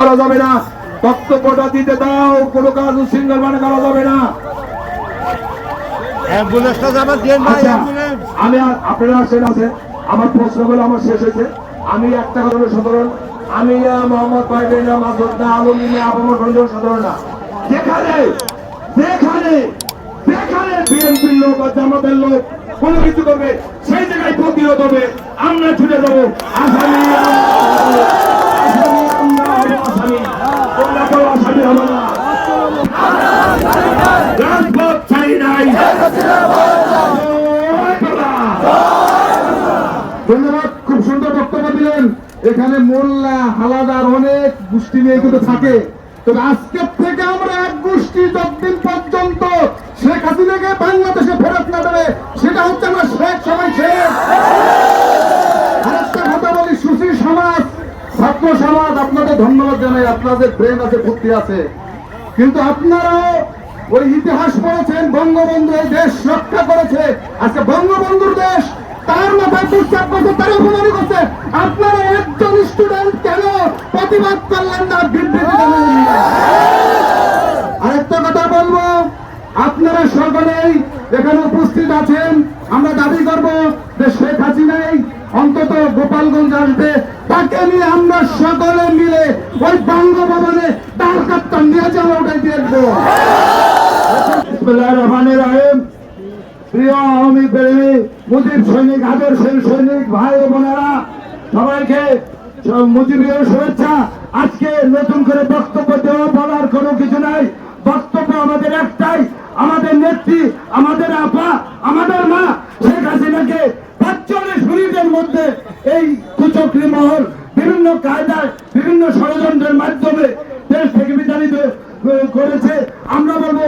করা যাবে না। বক্তব্যটা দিতে দাও কোনো কাজ উশৃঙ্খল মানে করা যাবে না। আচ্ছা, আমি আপনারা আসেন আছে আমার প্রশ্নগুলো আমার শেষ হয়েছে। আমি একটা কথা সাধারণ। আমি না মোহাম্মদ পাইবেন না মাসুদ না আলমী না আবহাওয়া সাধারণ না। যেখানে যেখানে যেখানে বিএনপির লোক আর জামাতের লোক কোনো কিছু করবে সেই জায়গায় প্রতিরোধ হবে। আমরা ছুটে যাব। আসামি ধন্যবাদ, খুব সুন্দর বক্তব্য দিলেন। এখানে মোল্লা হালাদার অনেক গোষ্ঠী নিয়ে কিন্তু থাকে। তবে আজকের থেকে আমরা এক গোষ্ঠী যতদিন পর্যন্ত শেখ হাসিনাকে বাংলাদেশে ফেরত না দেবে সেটা হচ্ছে আমরা শেখ সবাই শেখ আরেকটা কথা বলি সুশী সমাজ ছাত্র সমাজ আপনাদের ধন্যবাদ জানাই আপনাদের ব্রেন আছে বুদ্ধি আছে। কিন্তু আপনারাও ওই ইতিহাস পড়েছেন, বঙ্গবন্ধু এই দেশ রক্ষা করেছে। আজকে বঙ্গবন্ধুর দেশ তার মাথায় আরেকটা কথা বলব, আপনারা উপস্থিত আছেন। আমরা দাবি করব যে শেখ হাসিনাই অন্তত গোপালগঞ্জ আসবে। সকলে মিলে ওই বঙ্গভবনে ডাল কাপ্তা নিয়ে যাওয়া ওটাই দেখব প্রিয় আওয়ামী প্রেমী মুজিব সৈনিক সৈনিক ভাই বোনেরা, সবাইকে মুজিবের শুভেচ্ছা। আজকে নতুন করে বক্তব্য দেওয়া বলার কোনো কিছু নাই। বক্তব্য আমাদের একটাই, আমাদের নেত্রী, আমাদের আপা, আমাদের মা, শেখ হাসিনাকে পাঁচচল্লিশ মিনিটের মধ্যে এই কুচক্রি মহল বিভিন্ন কায়দায়, বিভিন্ন ষড়যন্ত্রের মাধ্যমে দেশ থেকে বিতাড়িত করেছে। আমরা বলব,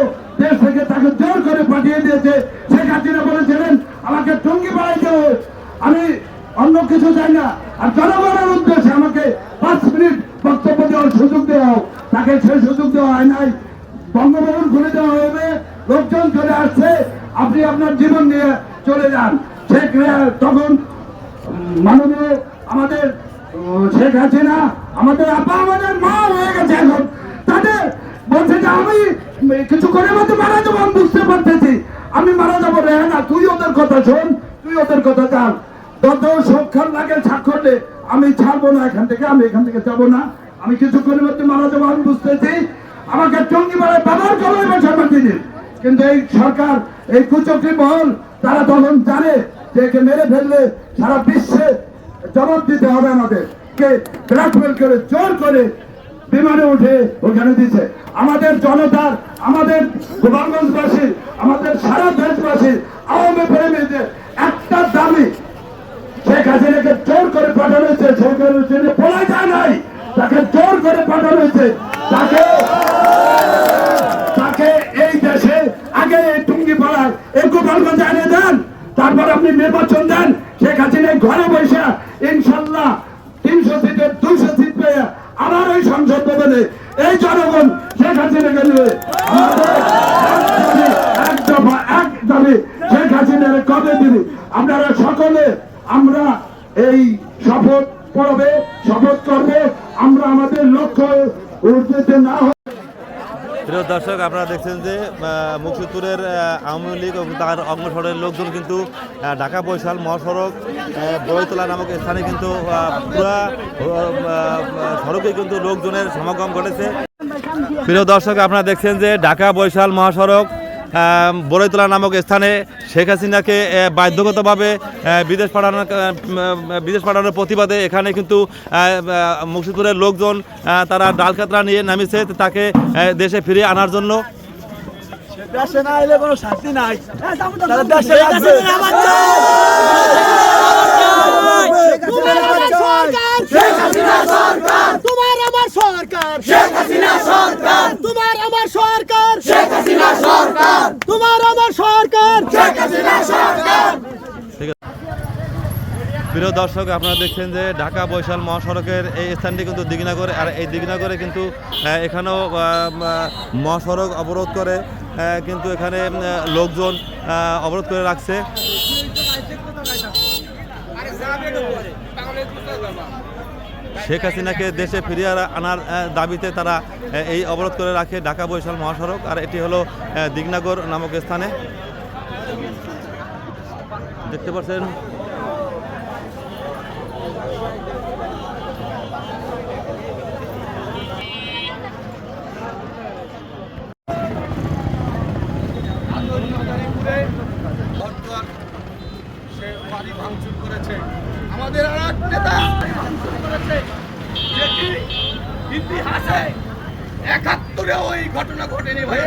দেশ থেকে তাকে জোর করে পাঠিয়ে দিয়েছে। শেখ হাসিনা বলেছিলেন, আমাকে টঙ্গি বাড়াইতে হবে। আমি অন্য কিছু চাই না। আর জনগণের উদ্দেশ্যে আমাকে পাঁচ মিনিট বক্তব্য দেওয়ার সুযোগ দেওয়া হোক। তাকে সেই সুযোগ দেওয়া হয় নাই। বঙ্গভবন খুলে দেওয়া হবে। লোকজন চলে আসছে। আপনি আপনার জীবন নিয়ে চলে যান। শেখ তখন মাননীয় আমাদের আমাদের আপা, আমাদের মা হয়ে গেছে এখন। তাদের বলছে যে, আমি কিছু করে মধ্যে মারা যাব, আমি বুঝতে পারতেছি। আমি মারা যাব তুই ওদের কথা শোন, তুই ওদের কথা চাল যত লাগে আমি ছাড়বো না, এখান থেকে, আমি এখান থেকে যাব না। আমি কিছু করে মধ্যে মারা যাব, আমি বুঝতেছি। আমাকে টঙ্গি বেড়ে বাবার কবরে বসার কিন্তু এই সরকার, এই কুচক্রি মহল, তারা তখন জানে যে একে মেরে ফেললে সারা বিশ্বে জবাব দিতে হবে আমাদের। কে ব্ল্যাকমেল করে জোর করে বিমানে উঠে ওখানে দিচ্ছে আমাদের জনতার আমাদের গোপালগঞ্জবাসী, আমাদের সারা দেশবাসী, আওয়ামী প্রেমীদের একটা দাবি, শেখ হাসিনাকে জোর করে পাঠানো হয়েছে। শেখ হাসিনা পড়া যায় নাই, তাকে জোর করে পাঠানো হয়েছে তাকে তাকে এই দেশে আগে এই টুঙ্গি পাড়ায় এই গোপালগঞ্জ এনে দেন তারপর আপনি নির্বাচন দেন শেখ হাসিনা ঘরে বসে ইনশাল্লাহ তিনশো সিটের দুইশো সিট পেয়ে আবার ওই ভবনে এই জনগণ শেখ হাসিনা দাবি শেখ হাসিনার কবে দিবি। আপনারা সকলে আমরা এই শপথ পড়বে, শপথ করবে। আমরা আমাদের লক্ষ্য উঠতে না প্রিয় দর্শক, আপনারা দেখছেন যে মুকসুদপুরের আওয়ামী লীগ এবং তার অঙ্গসরের লোকজন কিন্তু ঢাকা বৈশাল মহাসড়ক বড়তলা নামক স্থানে কিন্তু পুরা সড়কে কিন্তু লোকজনের সমাগম ঘটেছে। প্রিয় দর্শক, আপনারা দেখছেন যে, ঢাকা বৈশাল মহাসড়ক বড়ইতলা নামক স্থানে শেখ হাসিনাকে বাধ্যগতভাবে বিদেশ পাঠানোর বিদেশ পাঠানোর প্রতিবাদে এখানে কিন্তু মুর্শিদপুরের লোকজন তারা ডালকাতরা নিয়ে নামিয়েছে তাকে দেশে ফিরিয়ে আনার জন্য। দেশে না এলে কোনো শান্তি নাই। দেশে তোমার আমার সরকার। শেখ হাসিনা সরকার। শেখ হাসিনা সরকার। তোমার আমার সরকার। শেখ হাসিনা সরকার। প্রিয় দর্শক আপনারা দেখছেন যে ঢাকা বৈশাল মহাসড়কের এই স্থানটি কিন্তু দিঘিনগর আর এই দিঘিনগরে কিন্তু এখানেও মহাসড়ক অবরোধ করে কিন্তু এখানে লোকজন অবরোধ করে রাখছে। শেখ হাসিনাকে দেশে ফিরিয়ে আনার দাবিতে তারা এই অবরোধ করে রাখে ঢাকা বরিশাল মহাসড়ক। আর এটি হলো দিগনাগর নামক স্থানে। দেখতে পাচ্ছেন? সে বাড়ি ভাঙচুর করেছে। আমাদের আর এক নেতা ইতিহাসে একাত্তরে ওই ঘটনা ঘটেনি ভাই